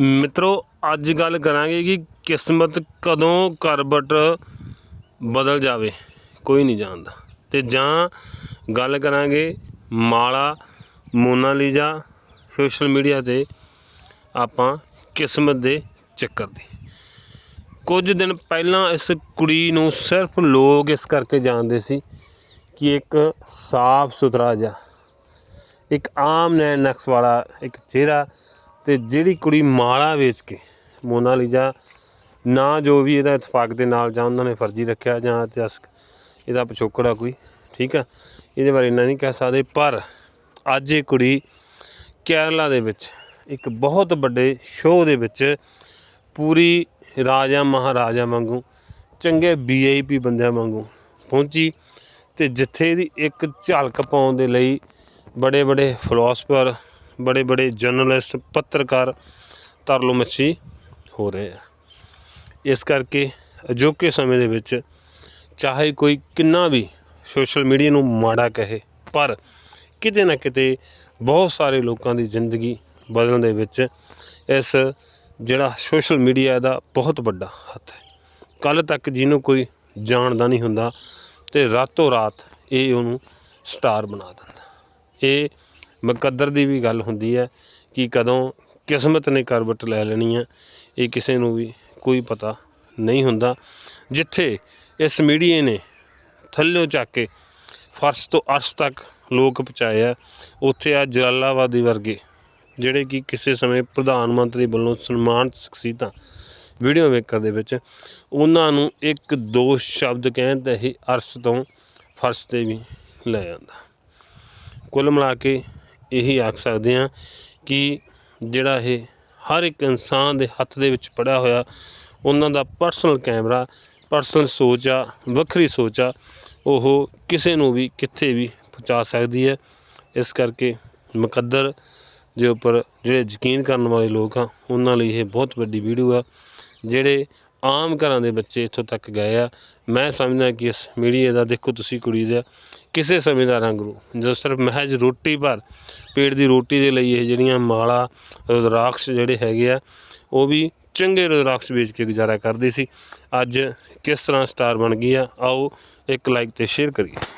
ਮਿੱਤਰੋ, ਅੱਜ ਗੱਲ ਕਰਾਂਗੇ ਕਿ ਕਿਸਮਤ ਕਦੋਂ ਕਰਬਟ ਬਦਲ ਜਾਵੇ, ਕੋਈ ਨਹੀਂ ਜਾਣਦਾ। ਤੇ ਜਾਂ ਗੱਲ ਕਰਾਂਗੇ ਮਾਲਾ ਮੋਨਾਲੀਜ਼ਾ ਸੋਸ਼ਲ ਮੀਡੀਆ ਤੇ ਆਪਾਂ ਕਿਸਮਤ ਦੇ ਚੱਕਰ ਦੀ। ਕੁਝ ਦਿਨ ਪਹਿਲਾਂ ਇਸ ਕੁੜੀ ਨੂੰ ਸਿਰਫ ਲੋਕ ਇਸ ਕਰਕੇ ਜਾਣਦੇ ਸੀ ਕਿ ਇੱਕ ਸਾਫ਼ ਸੁਥਰਾ ਜਿਹਾ, ਇੱਕ ਆਮ ਨੈਣ ਨਕਸ਼ ਵਾਲਾ ਇੱਕ ਚਿਹਰਾ ਤੇ ਜਿਹੜੀ ਕੁੜੀ ਮਾਲਾ ਵੇਚ ਕੇ ਮੋਨਾਲੀਜ਼ਾ ਨਾ ਜੋ ਵੀ ਇਹਦਾ ਇਤਫਾਕ ਦੇ ਨਾਲ ਜਾਂ ਉਹਨਾਂ ਨੇ ਫਰਜ਼ੀ ਰੱਖਿਆ ਜਾਂ ਇਤਿਹਾਸਕ ਇਹਦਾ ਪਿਛੋਕੜ ਆ ਕੋਈ, ਠੀਕ ਆ? ਇਹਦੇ ਬਾਰੇ ਇੰਨਾ ਨਹੀਂ ਕਹਿ ਸਕਦੇ, ਪਰ ਅੱਜ ਇਹ ਕੁੜੀ ਕੇਰਲਾ ਦੇ ਵਿੱਚ ਇੱਕ ਬਹੁਤ ਵੱਡੇ ਸ਼ੋਅ ਦੇ ਵਿੱਚ ਪੂਰੀ ਰਾਜਾ ਮਹਾਰਾਜਾ ਵਾਂਗੂ, ਚੰਗੇ ਵੀਆਈਪੀ ਬੰਦਿਆਂ ਵਾਂਗੂ ਪਹੁੰਚੀ ਤੇ ਜਿੱਥੇ ਦੀ ਇੱਕ ਝਲਕ ਪਾਉਣ ਦੇ ਲਈ ਬੜੇ ਬੜੇ ਫਿਲਾਸਫਰ ਬੜੇ ਬੜੇ ਜਰਨਲਿਸਟ, ਪੱਤਰਕਾਰ ਤਰਲੋ ਮੱਛੀ ਹੋ ਰਹੇ ਆ। ਇਸ ਕਰਕੇ ਅਜੋਕੇ ਸਮੇਂ ਦੇ ਵਿੱਚ ਚਾਹੇ ਕੋਈ ਕਿੰਨਾ ਵੀ ਸੋਸ਼ਲ ਮੀਡੀਆ ਨੂੰ ਮਾੜਾ ਕਹੇ, ਪਰ ਕਿਤੇ ਨਾ ਕਿਤੇ ਬਹੁਤ ਸਾਰੇ ਲੋਕਾਂ ਦੀ ਜ਼ਿੰਦਗੀ ਬਦਲਣ ਦੇ ਵਿੱਚ ਇਸ ਜਿਹੜਾ ਸੋਸ਼ਲ ਮੀਡੀਆ ਦਾ ਬਹੁਤ ਵੱਡਾ ਹੱਥ ਹੈ। ਕੱਲ ਤੱਕ ਜਿਹਨੂੰ ਕੋਈ ਜਾਣਦਾ ਨਹੀਂ ਹੁੰਦਾ ਤੇ ਰਾਤੋਂ ਰਾਤ ਇਹ ਉਹਨੂੰ ਸਟਾਰ ਬਣਾ ਦਿੰਦਾ। ਇਹ ਮੁਕੱਦਰ ਦੀ ਵੀ ਗੱਲ ਹੁੰਦੀ ਹੈ ਕਿ ਕਦੋਂ ਕਿਸਮਤ ਨੇ ਕਰਵਟ ਲੈ ਲੈਣੀ ਹੈ, ਇਹ ਕਿਸੇ ਨੂੰ ਵੀ ਕੋਈ ਪਤਾ ਨਹੀਂ ਹੁੰਦਾ। ਜਿੱਥੇ ਇਸ ਮੀਡੀਏ ਨੇ ਥੱਲਿਓਂ ਚੱਕ ਕੇ ਫਰਸ਼ ਤੋਂ ਅਰਸ਼ ਤੱਕ ਲੋਕ ਪਹੁੰਚਾਏ ਆ ਉੱਥੇ ਆ ਜਲਾਲਾਬਾਦੀ ਵਰਗੇ ਜਿਹੜੇ ਕਿ ਕਿਸੇ ਸਮੇਂ ਪ੍ਰਧਾਨ ਮੰਤਰੀ ਵੱਲੋਂ ਸਨਮਾਨਿਤ ਸ਼ਖਸੀਅਤਾਂ ਵੀਡੀਓ ਮੇਕਰ ਦੇ ਵਿੱਚ, ਉਹਨਾਂ ਨੂੰ ਇੱਕ ਦੋ ਸ਼ਬਦ ਕਹਿਣ ਤੇ ਹੀ ਅਰਸ਼ ਤੋਂ ਫਰਸ਼ ਤੇ ਵੀ ਲੈ ਜਾਂਦਾ। ਕੁੱਲ ਮਿਲਾ ਕੇ ਇਹੀ ਆਖ ਸਕਦੇ ਹਾਂ ਕਿ ਜਿਹੜਾ ਇਹ ਹਰ ਇੱਕ ਇਨਸਾਨ ਦੇ ਹੱਥ ਦੇ ਵਿੱਚ ਪੜਿਆ ਹੋਇਆ, ਉਹਨਾਂ ਦਾ ਪਰਸਨਲ ਕੈਮਰਾ ਪਰਸਨਲ ਸੋਚ ਆ, ਵੱਖਰੀ ਸੋਚ ਆ, ਉਹ ਕਿਸੇ ਨੂੰ ਵੀ ਕਿੱਥੇ ਵੀ ਪਹੁੰਚਾ ਸਕਦੀ ਹੈ। ਇਸ ਕਰਕੇ ਮੁਕੱਦਰ ਦੇ ਉੱਪਰ ਜਿਹੜੇ ਯਕੀਨ ਕਰਨ ਵਾਲੇ ਲੋਕ ਆ, ਉਹਨਾਂ ਲਈ ਇਹ ਬਹੁਤ ਵੱਡੀ ਵੀਡੀਓ ਆ, ਜਿਹੜੇ ਆਮ ਘਰਾਂ ਦੇ ਬੱਚੇ ਇੱਥੋਂ ਤੱਕ ਗਏ ਆ। ਮੈਂ ਸਮਝਦਾ ਕਿ ਇਸ ਮੀਡੀਆ ਦਾ ਦੇਖੋ ਤੁਸੀਂ ਕੁੜੀ ਦਾ, ਕਿਸੇ ਸਮੇਂ ਦਾ ਰੰਗ ਰੂ ਜੋ ਸਿਰਫ ਮਹਿਜ ਰੋਟੀ ਭਰ, ਪੇਟ ਦੀ ਰੋਟੀ ਦੇ ਲਈ ਇਹ ਜਿਹੜੀਆਂ ਮਾਲਾ, ਰੁਦਰਾਕਸ਼ ਜਿਹੜੇ ਹੈਗੇ ਆ, ਉਹ ਵੀ ਚੰਗੇ ਰੁਦਰਾਕਸ਼ ਵੇਚ ਕੇ ਗੁਜ਼ਾਰਾ ਕਰਦੀ ਸੀ। ਅੱਜ ਕਿਸ ਤਰ੍ਹਾਂ ਸਟਾਰ ਬਣ ਗਈ ਆ, ਆਓ ਇੱਕ ਲਾਈਕ ਤੇ ਸ਼ੇਅਰ ਕਰੀਏ।